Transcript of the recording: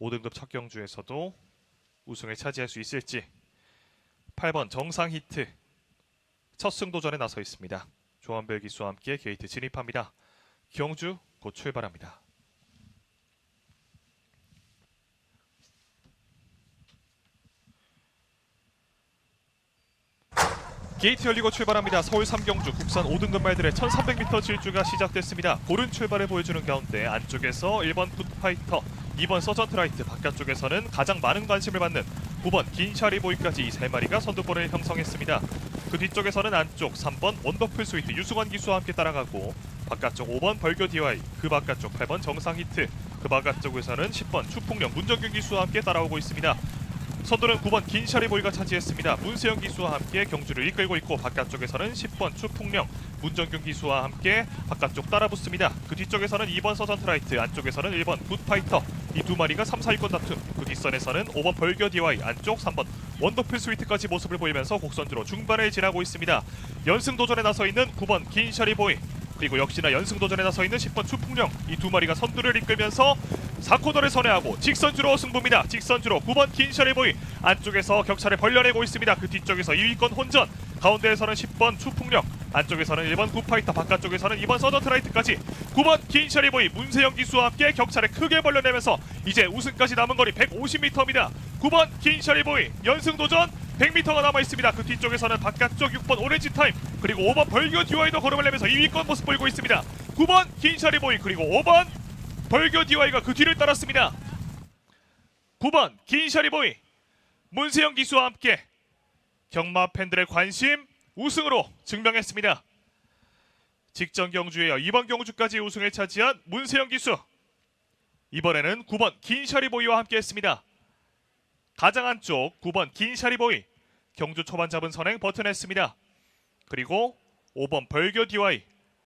5등급 첫 경주에서도 우승을 차지할 수 있을지 8번 정상 히트 첫 승 도전에 나서 있습니다. 조한별 기수와 함께 게이트 진입합니다. 경주 곧 출발합니다. 게이트 열리고 출발합니다. 서울 삼경주 국산 5등급 말들의 1300m 질주가 시작됐습니다. 고른 출발을 보여주는 가운데 안쪽에서 1번 풋파이터, 2번 서전트라이트, 바깥쪽에서는 가장 많은 관심을 받는 9번 긴샤리보이까지 이 세 마리가 선두권을 형성했습니다. 그 뒤쪽에서는 안쪽 3번 원더풀 스위트 유승환 기수와 함께 따라가고 바깥쪽 5번 벌교 DY, 그 바깥쪽 8번 정상 히트, 그 바깥쪽에서는 10번 추풍령 문정균 기수와 함께 따라오고 있습니다. 선두는 9번 긴샤리보이가 차지했습니다. 문세영 기수와 함께 경주를 이끌고 있고 바깥쪽에서는 10번 추풍령 문정균 기수와 함께 바깥쪽 따라붙습니다. 그 뒤쪽에서는 2번 서전트라이트 안쪽에서는 1번 굿파이터 이 두 마리가 3, 4위권 다툼 그 뒷선에서는 5번 벌교 DY 안쪽 3번 원더풀 스위트까지 모습을 보이면서 곡선주로 중반을 지나고 있습니다. 연승 도전에 나서 있는 9번 긴샤리보이 그리고 역시나 연승 도전에 나서 있는 10번 추풍령 이 두 마리가 선두를 이끌면서 4코너를 선회하고 직선주로 승부입니다. 직선주로 9번 긴샤리보이 안쪽에서 격차를 벌려내고 있습니다. 그 뒤쪽에서 2위권 혼전 가운데에서는 10번 추풍령 안쪽에서는 1번 굿파이터 바깥쪽에서는 2번 서전트라이트까지 9번 긴샤리보이 문세영 기수와 함께 격차를 크게 벌려내면서 이제 우승까지 남은 거리 150m입니다. 9번 긴샤리보이 연승 도전 100m가 남아 있습니다. 그 뒤쪽에서는 바깥쪽 6번 오렌지 타임 그리고 5번 벌교 디와이더 걸음을 내면서 2위권 모습 보이고 있습니다. 9번 긴샤리보이 그리고 5번 벌교 디와이가 그 뒤를 따랐습니다. 9번 긴샤리보이 문세영 기수와 함께 경마 팬들의 관심 우승으로 증명했습니다. 직전 경주에 이어 이번 경주까지 우승을 차지한 문세영 기수 이번에는 9번 긴샤리보이와 함께했습니다. 가장 안쪽 9번 긴샤리보이 경주 초반 잡은 선행 버텨냈습니다. 그리고 5번 벌교 DY